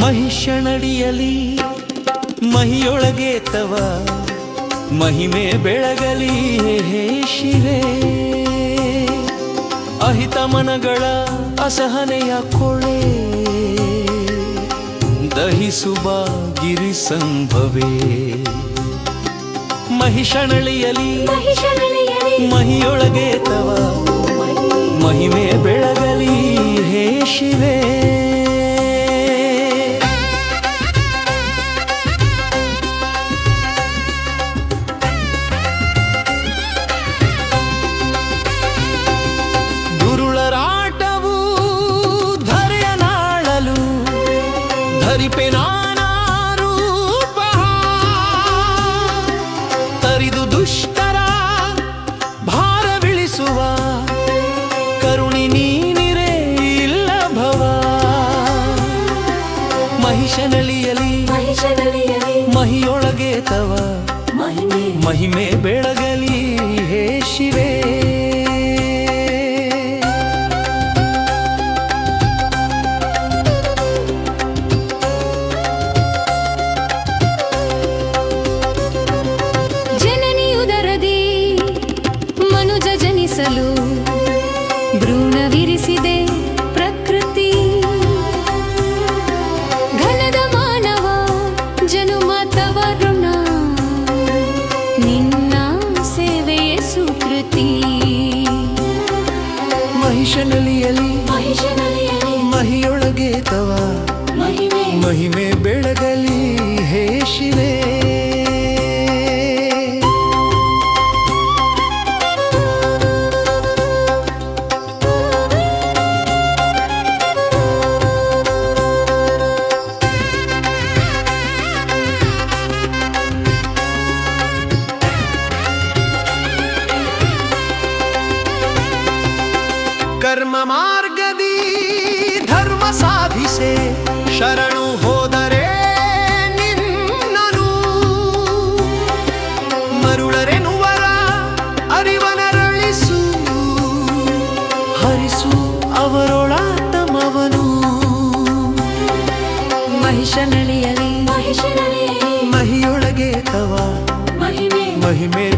ಮಹಿಷಣಡಿಯಲಿ ಮಹಿಯೊಳಗೆ ತವ ಮಹಿಮೆ ಬೆಳಗಲಿ ಹೇ ಶಿರೇ. ಅಹಿತ ಮನಗಳ ಅಸಹನೆಯ ಕೊಳೆ ದಹಿಸುವ ಗಿರಿ ಸಂಭವೇ. ಮಹಿಷಣಳಿಯಲಿ ಮಹಿಯೊಳಗೆ ತವ ನಾನಾರೂಪ ತರಿದು ದುಷ್ಟರ ಭಾರವಿಳಿಸುವ ಕರುಣಿ ನೀನಿರೇ ಇಲ್ಲ ಭವ ಮಹಿಷನಳಿಯಲಿ ಮಹಿಯೊಳಗೆ ತವ. ಮಹಿಮೆ ಬೆಳಗಲಿ ಹೇ ಶಿವೇ. ಜನಿಸಲು ಭ್ರೂಣವಿರಿಸಿದೆ ಪ್ರಕೃತಿ. ಘನದ ಮಾನವ ಜನುಮ ತವ ಋಣ. ನಿನ್ನ ಸೇವೆಯ ಸುಕೃತಿ. ಮಹಿಷನಲಿಯಲಿ ಮಹಿಷನಲಿಯಲಿ. ಮಹಿಯೊಳಗೆ ತವ ಮಹಿಮೆ. ಮಹಿಮೆ ಬೆಳಗಲಿ. ಕರ್ಮ ಮಾರ್ಗದಿ ಧರ್ಮ ಸಾಧಿಸೆ ಶರಣು ಹೋದರೆ ನಿನ್ನನು. ಮರುಳರೆನುವರ ಅರಿವನರಳಿಸು. ಹರಿಸು ಅವರೊಳ ತಮವನು ಮಹಿಷನಳಿಯಲಿ. ಮಹಿಯೊಳಗೆ ತವ. ಮಹಿಮೆ. ಮಹಿಮೆ